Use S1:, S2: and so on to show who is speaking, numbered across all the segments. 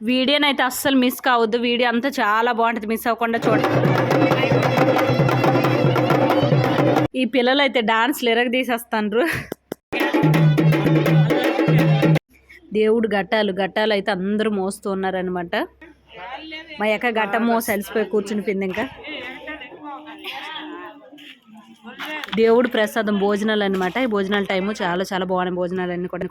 S1: వీడియోని అయితే అస్సలు మిస్ కావద్దు. వీడియో అంతా చాలా బాగుంటుంది. మిస్ అవ్వకుండా చూడండి. ఈ పిల్లలు అయితే డాన్స్లు లిరగ తీసేస్తాండ్రు దేవుడు గట్టాలు గట్టాలు అయితే అందరూ మోస్తూ ఉన్నారనమాట మా యొక్క ఘట్టం మోసి అలసిపోయి కూర్చునిపోయింది ఇంకా. దేవుడు ప్రసాదం భోజనాలు అనమాట ఈ భోజనాల టైము చాలా చాలా బాగున్నాయి భోజనాలు అన్ని కూడా.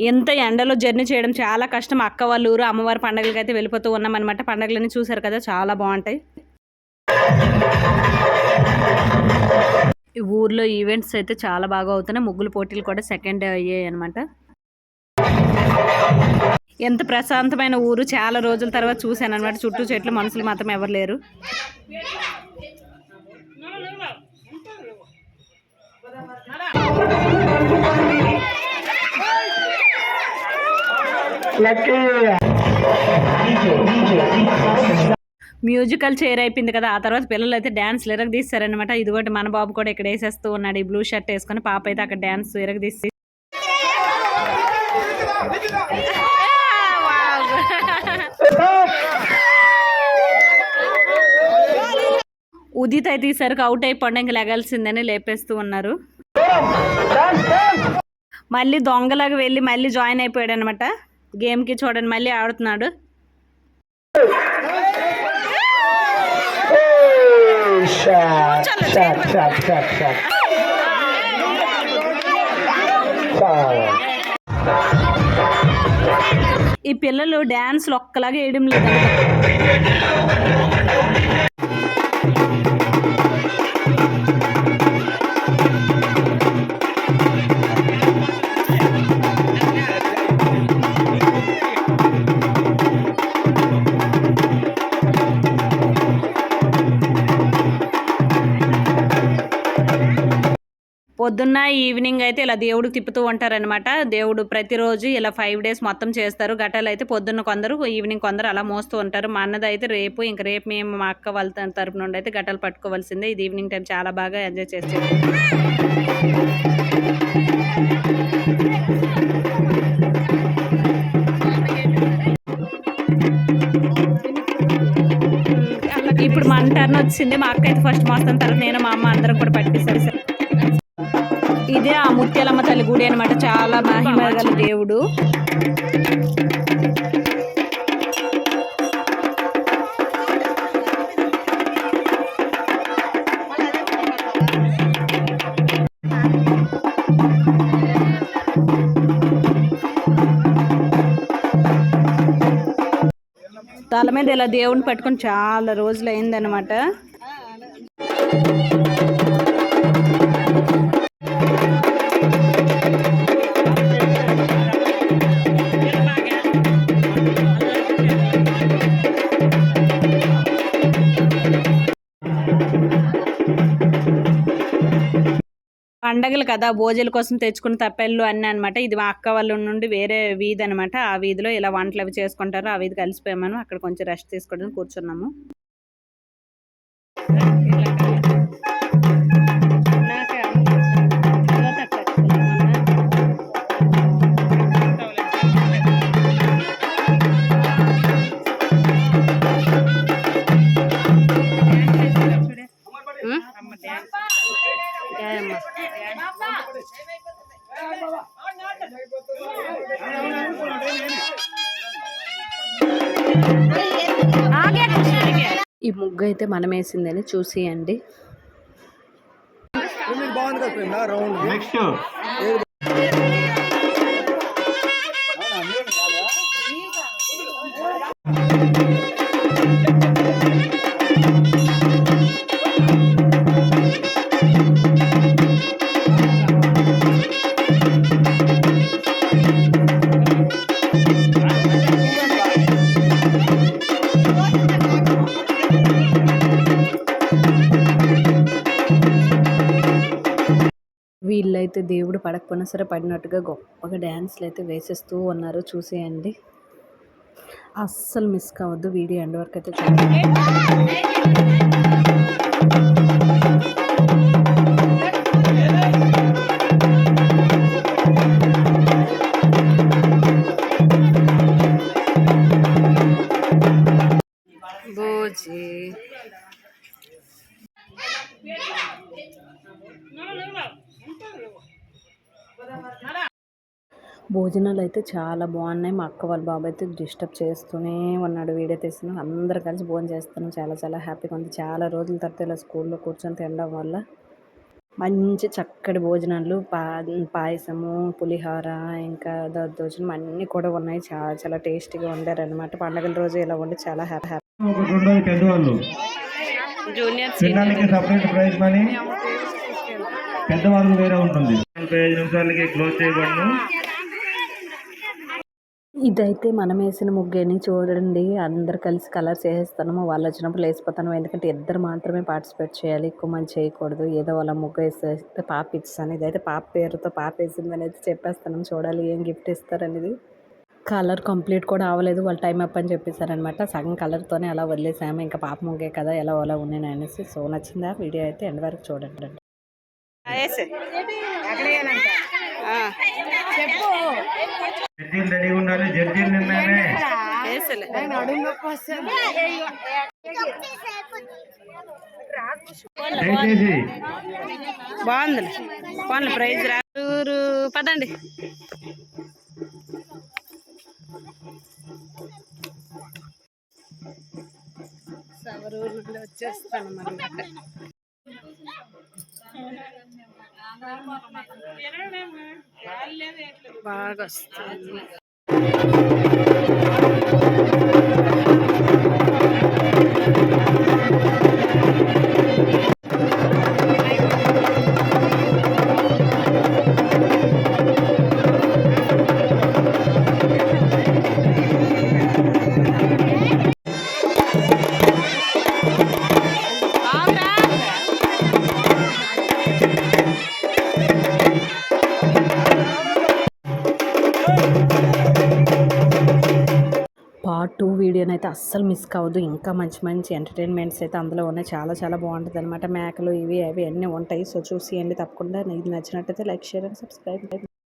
S1: ఎంత ఎండలో జర్నీ చేయడం చాలా కష్టం. అక్క వాళ్ళ ఊరు అమ్మవారి పండగలకి అయితే వెళ్ళిపోతూ ఉన్నాం అనమాట పండగలన్నీ చూసారు కదా చాలా బాగుంటాయి. ఈ ఊర్లో ఈవెంట్స్ అయితే చాలా బాగా అవుతున్నాయి. ముగ్గులు పోటీలు కూడా సెకండ్ అయ్యాయి అనమాట ఎంత ప్రశాంతమైన ఊరు. చాలా రోజుల తర్వాత చూశాను అనమాట చుట్టూ చెట్లు మనుషులు మాత్రం ఎవరు లేరు. మ్యూజికల్ చైర్ అయిపోయింది కదా ఆ తర్వాత పిల్లలు అయితే డ్యాన్స్ ఎరగ తీస్తారనమాట ఇదిగోటి మన బాబు కూడా ఇక్కడ వేసేస్తూ ఉన్నాడు ఈ బ్లూ షర్ట్ వేసుకొని పాప అయితే అక్కడ డ్యాన్స్ ఎరగ తీసి ఉదిత్ అయితే ఈసరికి అవుట్ అయిపోండి ఇంక లెగాల్సిందని లేపేస్తూ ఉన్నారు. మళ్ళీ దొంగలాగా వెళ్ళి మళ్ళీ జాయిన్ అయిపోయాడు అనమాట గేమ్కి చూడండి మళ్ళీ ఆడుతున్నాడు. ఈ పిల్లలు డ్యాన్స్లు ఒక్కలాగా వేయడం లేదు. పొద్దున్న ఈవినింగ్ అయితే ఇలా దేవుడికి తిప్పుతూ ఉంటారనమాట దేవుడు ప్రతిరోజు ఇలా ఫైవ్ డేస్ మొత్తం చేస్తారు. గట్టలు అయితే పొద్దున్న కొందరు ఈవినింగ్ కొందరు అలా మోస్తూ ఉంటారు. మా అన్నది అయితే రేపు ఇంక రేపు మేము మా అక్క వాళ్ళ తరపు నుండి అయితే గట్టలు పట్టుకోవాల్సిందే. ఇది ఈవినింగ్ టైం చాలా బాగా ఎంజాయ్ చేస్తారు ఇప్పుడు మా టర్న్ వచ్చింది. మా అక్క అయితే ఫస్ట్ మోస్తాను. తర్వాత నేను మా అమ్మ అందరం కూడా పట్టిస్తారు. సార్ ముత్యాలమ్మ తల్లి గుడి అనమాట చాలా మహిమ గల దేవుడు. తల మీద ఇలా దేవుడిని పట్టుకొని చాలా రోజులు అయిందనమాట పండగలు కదా భోజనాల కోసం తెచ్చుకున్న తప్పెళ్ళు అన్నీ అనమాట ఇది మా అక్క వాళ్ళ నుండి వేరే వీధి అనమాట ఆ వీధిలో ఇలా వంటలు అవి చేసుకుంటారు ఆ వీధి కలిసిపోయాము అక్కడ కొంచెం రెస్ట్ తీసుకోవడానికి కూర్చున్నాము. ఈ ముగ్గు అయితే మనం వేసిందని చూసేయండి
S2: Next.
S1: వీళ్ళైతే దేవుడు పడకపోయినా సరే పడినట్టుగా గొప్పగా డ్యాన్స్లు అయితే వేసేస్తూ ఉన్నారు. చూసేయండి. అస్సలు మిస్ కావద్దు. వీడియో ఎండ్ వరకు అయితే చూడండి. భోజనాలు అయితే చాలా బాగున్నాయి. మా అక్క వాళ్ళ బాబు అయితే డిస్టర్బ్ చేస్తూనే ఉన్నాడు. వీడియో తీస్తున్నాం అందరు కలిసి భోజనం చేస్తున్నాం. చాలా చాలా హ్యాపీగా ఉంది. చాలా రోజుల తర్వాత ఇలా స్కూల్లో కూర్చొని తినడం వల్ల మంచి చక్కటి భోజనాలు పా పాయసము పులిహోర ఇంకా దద్దోజనం అన్నీ కూడా ఉన్నాయి. చాలా చాలా టేస్టీగా వండారనమాట పండగల రోజు ఇలా వండి చాలా హ్యాపీ హ్యాపీ.
S3: పెద్దవాళ్ళు.
S1: జూనియర్
S3: పిల్లలకి సపరేట్ ప్రైజ్ మనీ. పెద్దవాళ్ళకి వేరే ఉంటుంది. నలభై ఐదు నిమిషాలకి క్లోజ్ చేయబడను.
S1: ఇదైతే మనం వేసిన ముగ్గేని చూడండి. అందరు కలిసి కలర్స్ వేసేస్తాము వాళ్ళు వచ్చినప్పుడు వేసిపోతాను ఎందుకంటే ఇద్దరు మాత్రమే పార్టిసిపేట్ చేయాలి. ఎక్కువ మంది చేయకూడదు. ఏదో వాళ్ళ ముగ్గు వేసేస్తే పాప ఇస్తాను ఇదైతే పాప పేరుతో పాప వేసింది అనేది చెప్పేస్తాను. చూడాలి ఏం గిఫ్ట్ ఇస్తారనేది. కలర్ కంప్లీట్ కూడా అవ్వలేదు. వాళ్ళు టైం అప్ అని చెప్పేశారనమాట. సగం కలర్తోనే అలా వదిలేసాము. ఇంకా పాప ముగ్గే కదా ఎలా అలా ఉన్నాయి అనేసి. సో నచ్చిందా? వీడియో అయితే ఎండ్ వరకు చూడండి.
S3: జడ్జీలు రెడీగా ఉండాలి జడ్జీలు నిన్ననే దయచేసి
S1: బాగుంది పోన్లే ప్రైజ్ రారు పదండి సవరూరు నుండి వచ్చేస్తాను అనమాట బాగా వస్తుంది. పార్ట్ టూ వీడియోని అయితే అస్సలు మిస్ కావద్దు. ఇంకా మంచి మంచి ఎంటర్టైన్మెంట్స్ అయితే అందులో ఉన్నాయి. చాలా చాలా బాగుంటుంది అనమాట మేకలు ఇవి అవి అన్నీ ఉంటాయి. సో చూసి తప్పకుండా. ఇది నచ్చినట్టయితే లైక్ షేర్ అండ్ సబ్స్క్రైబ్.